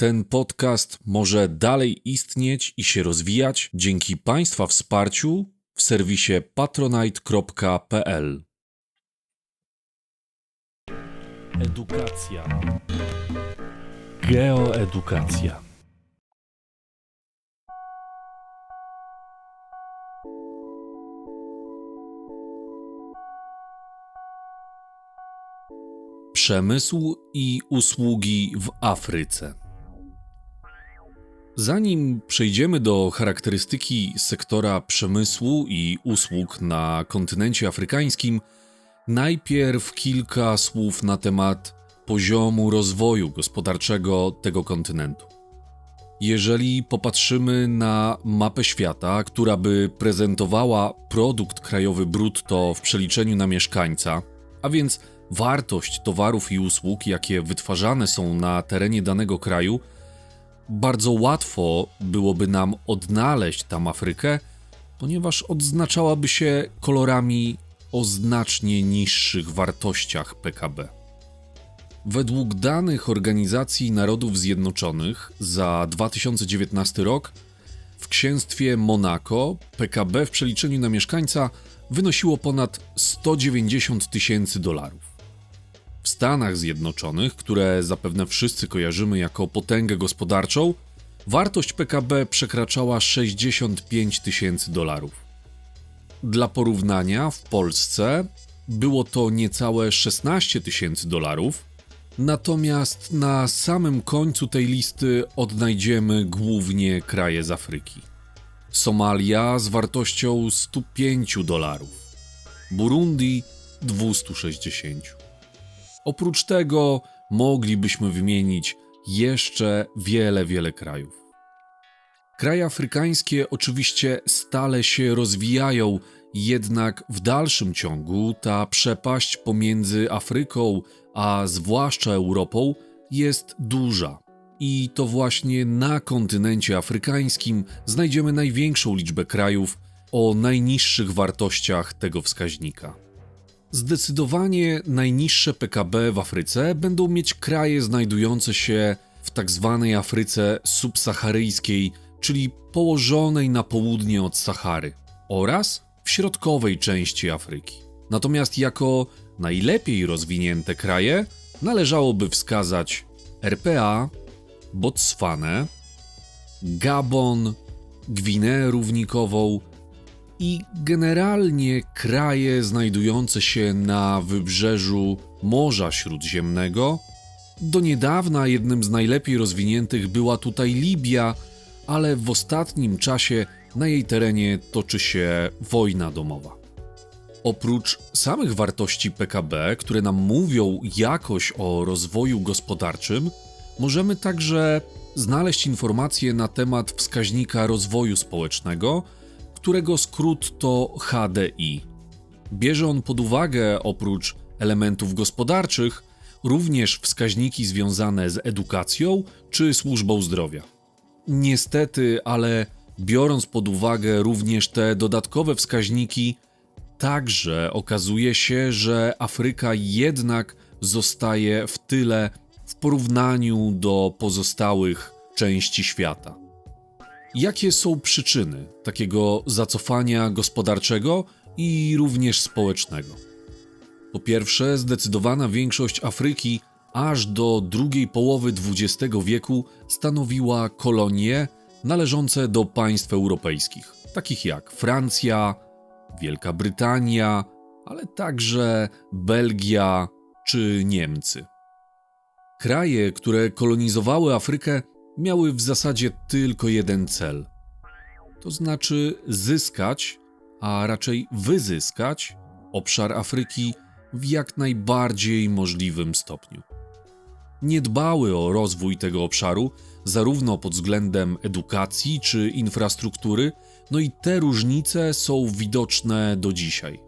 Ten podcast może dalej istnieć i się rozwijać dzięki Państwa wsparciu w serwisie patronite.pl. Edukacja. Geoedukacja. Przemysł i usługi w Afryce. Zanim przejdziemy do charakterystyki sektora przemysłu i usług na kontynencie afrykańskim, najpierw kilka słów na temat poziomu rozwoju gospodarczego tego kontynentu. Jeżeli popatrzymy na mapę świata, która by prezentowała produkt krajowy brutto w przeliczeniu na mieszkańca, a więc wartość towarów i usług, jakie wytwarzane są na terenie danego kraju, bardzo łatwo byłoby nam odnaleźć tam Afrykę, ponieważ odznaczałaby się kolorami o znacznie niższych wartościach PKB. Według danych Organizacji Narodów Zjednoczonych za 2019 rok w księstwie Monako PKB w przeliczeniu na mieszkańca wynosiło ponad 190 tysięcy dolarów. W Stanach Zjednoczonych, które zapewne wszyscy kojarzymy jako potęgę gospodarczą, wartość PKB przekraczała 65 tysięcy dolarów. Dla porównania, w Polsce było to niecałe 16 tysięcy dolarów, natomiast na samym końcu tej listy odnajdziemy głównie kraje z Afryki. Somalia z wartością 105 dolarów, Burundi 260. Oprócz tego moglibyśmy wymienić jeszcze wiele, wiele krajów. Kraje afrykańskie oczywiście stale się rozwijają, jednak w dalszym ciągu ta przepaść pomiędzy Afryką a zwłaszcza Europą jest duża. I to właśnie na kontynencie afrykańskim znajdziemy największą liczbę krajów o najniższych wartościach tego wskaźnika. Zdecydowanie najniższe PKB w Afryce będą mieć kraje znajdujące się w tzw. Tak Afryce subsaharyjskiej, czyli położonej na południe od Sahary, oraz w środkowej części Afryki. Natomiast jako najlepiej rozwinięte kraje należałoby wskazać RPA, Botswanę, Gabon, Gwineę Równikową, i generalnie kraje znajdujące się na wybrzeżu Morza Śródziemnego. Do niedawna jednym z najlepiej rozwiniętych była tutaj Libia, ale w ostatnim czasie na jej terenie toczy się wojna domowa. Oprócz samych wartości PKB, które nam mówią jakoś o rozwoju gospodarczym, możemy także znaleźć informacje na temat wskaźnika rozwoju społecznego, którego skrót to HDI. Bierze on pod uwagę oprócz elementów gospodarczych również wskaźniki związane z edukacją czy służbą zdrowia. Niestety, ale biorąc pod uwagę również te dodatkowe wskaźniki, także okazuje się, że Afryka jednak zostaje w tyle w porównaniu do pozostałych części świata. Jakie są przyczyny takiego zacofania gospodarczego i również społecznego? Po pierwsze, zdecydowana większość Afryki aż do drugiej połowy XX wieku stanowiła kolonie należące do państw europejskich, takich jak Francja, Wielka Brytania, ale także Belgia czy Niemcy. Kraje, które kolonizowały Afrykę, miały w zasadzie tylko jeden cel. To znaczy zyskać, a raczej wyzyskać obszar Afryki w jak najbardziej możliwym stopniu. Nie dbały o rozwój tego obszaru, zarówno pod względem edukacji czy infrastruktury, no i te różnice są widoczne do dzisiaj.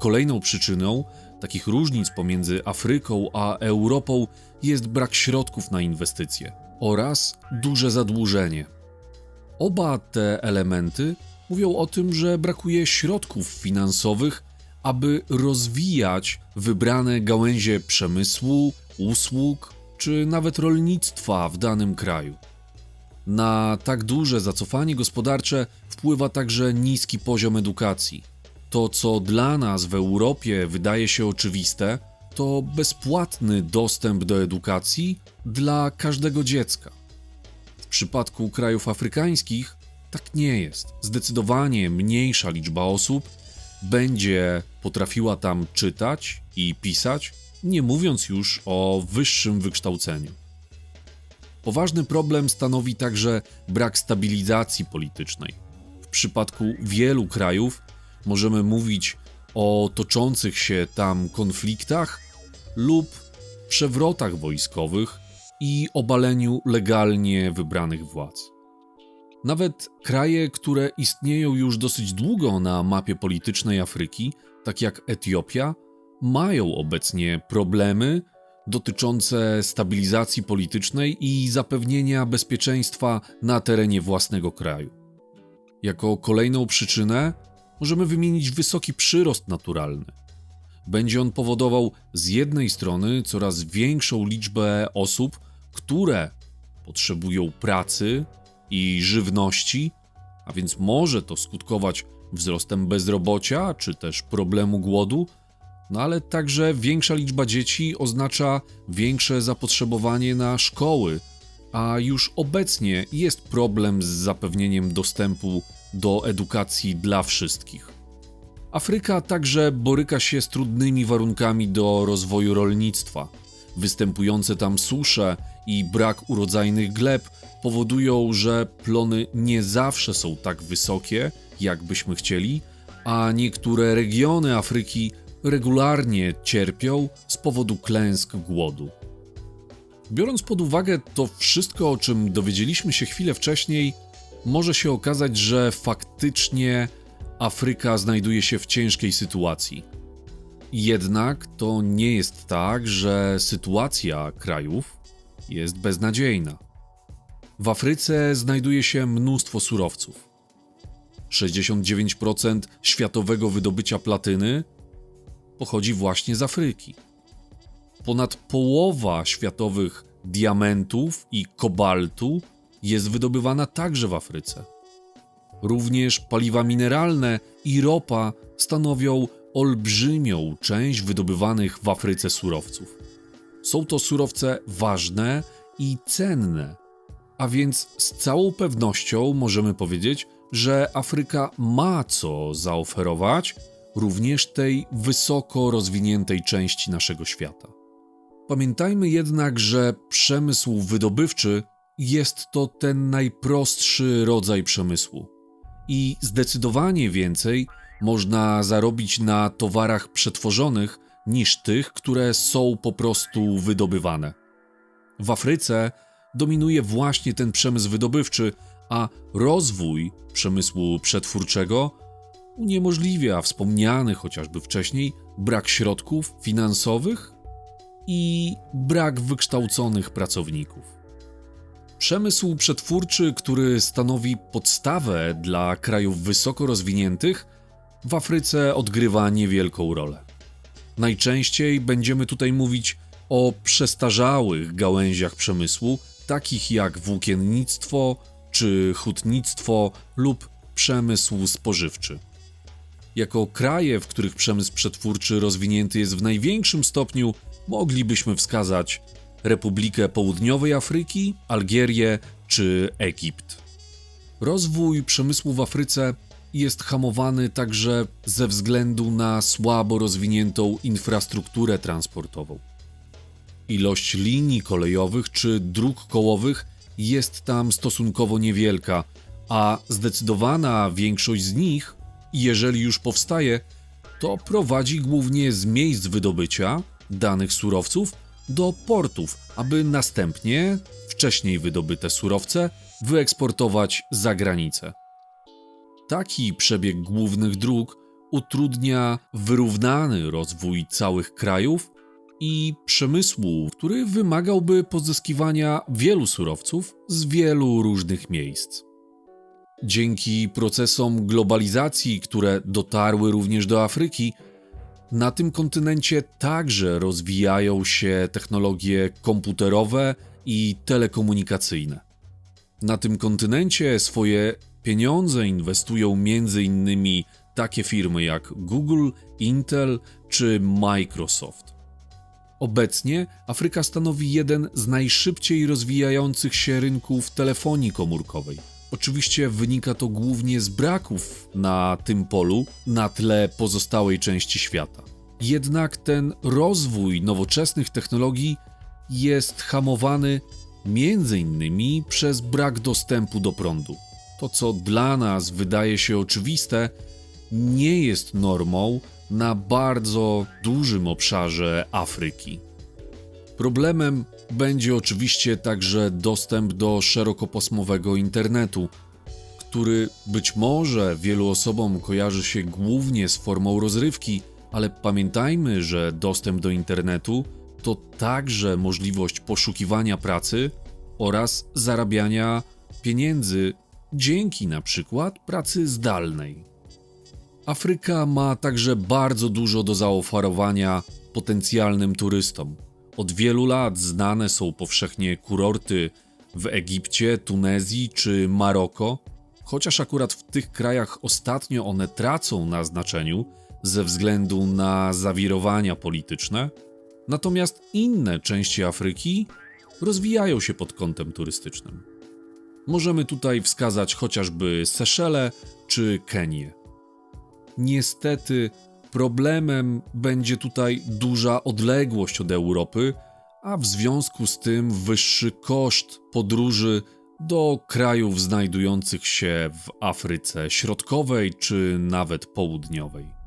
Kolejną przyczyną takich różnic pomiędzy Afryką a Europą jest brak środków na inwestycje oraz duże zadłużenie. Oba te elementy mówią o tym, że brakuje środków finansowych, aby rozwijać wybrane gałęzie przemysłu, usług czy nawet rolnictwa w danym kraju. Na tak duże zacofanie gospodarcze wpływa także niski poziom edukacji. To, co dla nas w Europie wydaje się oczywiste, to bezpłatny dostęp do edukacji dla każdego dziecka. W przypadku krajów afrykańskich tak nie jest. Zdecydowanie mniejsza liczba osób będzie potrafiła tam czytać i pisać, nie mówiąc już o wyższym wykształceniu. Poważny problem stanowi także brak stabilizacji politycznej. W przypadku wielu krajów możemy mówić o toczących się tam konfliktach lub przewrotach wojskowych i obaleniu legalnie wybranych władz. Nawet kraje, które istnieją już dosyć długo na mapie politycznej Afryki, tak jak Etiopia, mają obecnie problemy dotyczące stabilizacji politycznej i zapewnienia bezpieczeństwa na terenie własnego kraju. Jako kolejną przyczynę możemy wymienić wysoki przyrost naturalny. Będzie on powodował z jednej strony coraz większą liczbę osób, które potrzebują pracy i żywności, a więc może to skutkować wzrostem bezrobocia czy też problemu głodu, no ale także większa liczba dzieci oznacza większe zapotrzebowanie na szkoły, a już obecnie jest problem z zapewnieniem dostępu do edukacji dla wszystkich. Afryka także boryka się z trudnymi warunkami do rozwoju rolnictwa. Występujące tam susze i brak urodzajnych gleb powodują, że plony nie zawsze są tak wysokie, jak byśmy chcieli, a niektóre regiony Afryki regularnie cierpią z powodu klęsk głodu. Biorąc pod uwagę to wszystko, o czym dowiedzieliśmy się chwilę wcześniej, może się okazać, że faktycznie Afryka znajduje się w ciężkiej sytuacji. Jednak to nie jest tak, że sytuacja krajów jest beznadziejna. W Afryce znajduje się mnóstwo surowców. 69% światowego wydobycia platyny pochodzi właśnie z Afryki. Ponad połowa światowych diamentów i kobaltu jest wydobywana także w Afryce. Również paliwa mineralne i ropa stanowią olbrzymią część wydobywanych w Afryce surowców. Są to surowce ważne i cenne, a więc z całą pewnością możemy powiedzieć, że Afryka ma co zaoferować również tej wysoko rozwiniętej części naszego świata. Pamiętajmy jednak, że przemysł wydobywczy jest to ten najprostszy rodzaj przemysłu i zdecydowanie więcej można zarobić na towarach przetworzonych niż tych, które są po prostu wydobywane. W Afryce dominuje właśnie ten przemysł wydobywczy, a rozwój przemysłu przetwórczego uniemożliwia wspomniany chociażby wcześniej brak środków finansowych i brak wykształconych pracowników. Przemysł przetwórczy, który stanowi podstawę dla krajów wysoko rozwiniętych, w Afryce odgrywa niewielką rolę. Najczęściej będziemy tutaj mówić o przestarzałych gałęziach przemysłu, takich jak włókiennictwo czy hutnictwo lub przemysł spożywczy. Jako kraje, w których przemysł przetwórczy rozwinięty jest w największym stopniu, moglibyśmy wskazać Republikę Południowej Afryki, Algierię czy Egipt. Rozwój przemysłu w Afryce jest hamowany także ze względu na słabo rozwiniętą infrastrukturę transportową. Ilość linii kolejowych czy dróg kołowych jest tam stosunkowo niewielka, a zdecydowana większość z nich, jeżeli już powstaje, to prowadzi głównie z miejsc wydobycia danych surowców do portów, aby następnie wcześniej wydobyte surowce wyeksportować za granicę. Taki przebieg głównych dróg utrudnia wyrównany rozwój całych krajów i przemysłu, który wymagałby pozyskiwania wielu surowców z wielu różnych miejsc. Dzięki procesom globalizacji, które dotarły również do Afryki, Na tym kontynencie także rozwijają się technologie komputerowe i telekomunikacyjne. Na tym kontynencie swoje pieniądze inwestują m.in. takie firmy jak Google, Intel czy Microsoft. Obecnie Afryka stanowi jeden z najszybciej rozwijających się rynków telefonii komórkowej. Oczywiście wynika to głównie z braków na tym polu na tle pozostałej części świata. Jednak ten rozwój nowoczesnych technologii jest hamowany między innymi przez brak dostępu do prądu. To, co dla nas wydaje się oczywiste, nie jest normą na bardzo dużym obszarze Afryki. Problemem będzie oczywiście także dostęp do szerokopasmowego internetu, który być może wielu osobom kojarzy się głównie z formą rozrywki, ale pamiętajmy, że dostęp do internetu to także możliwość poszukiwania pracy oraz zarabiania pieniędzy dzięki na przykład pracy zdalnej. Afryka ma także bardzo dużo do zaoferowania potencjalnym turystom. Od wielu lat znane są powszechnie kurorty w Egipcie, Tunezji czy Maroko, chociaż akurat w tych krajach ostatnio one tracą na znaczeniu ze względu na zawirowania polityczne, natomiast inne części Afryki rozwijają się pod kątem turystycznym. Możemy tutaj wskazać chociażby Seszele czy Kenię. Niestety, problemem będzie tutaj duża odległość od Europy, a w związku z tym wyższy koszt podróży do krajów znajdujących się w Afryce Środkowej czy nawet Południowej.